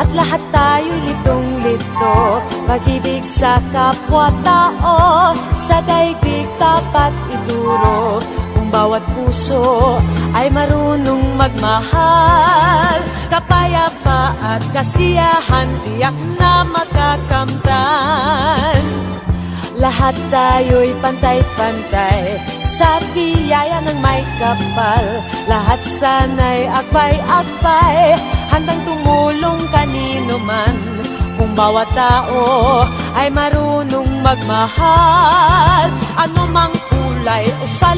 At lahat tayo litong-lito. Pag-ibig sa kapwa-tao Sa daigdig dapat ituro. Kung bawat puso ay marunong magmahal Kapayapa at kasiyahan Tiyak na makakamtan. Lahat tayo'y pantay-pantay Sa biyaya ng may kapal. Lahat sana'y akbay-akbay Handang tumulong kanino man. Kung bawat tao ay marunong magmahal Ano mang kulay o salita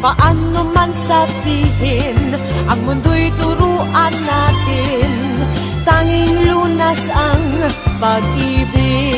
Paano man sabihin Ang mundo'y turuan natin. Tanging lunas ang pag-ibig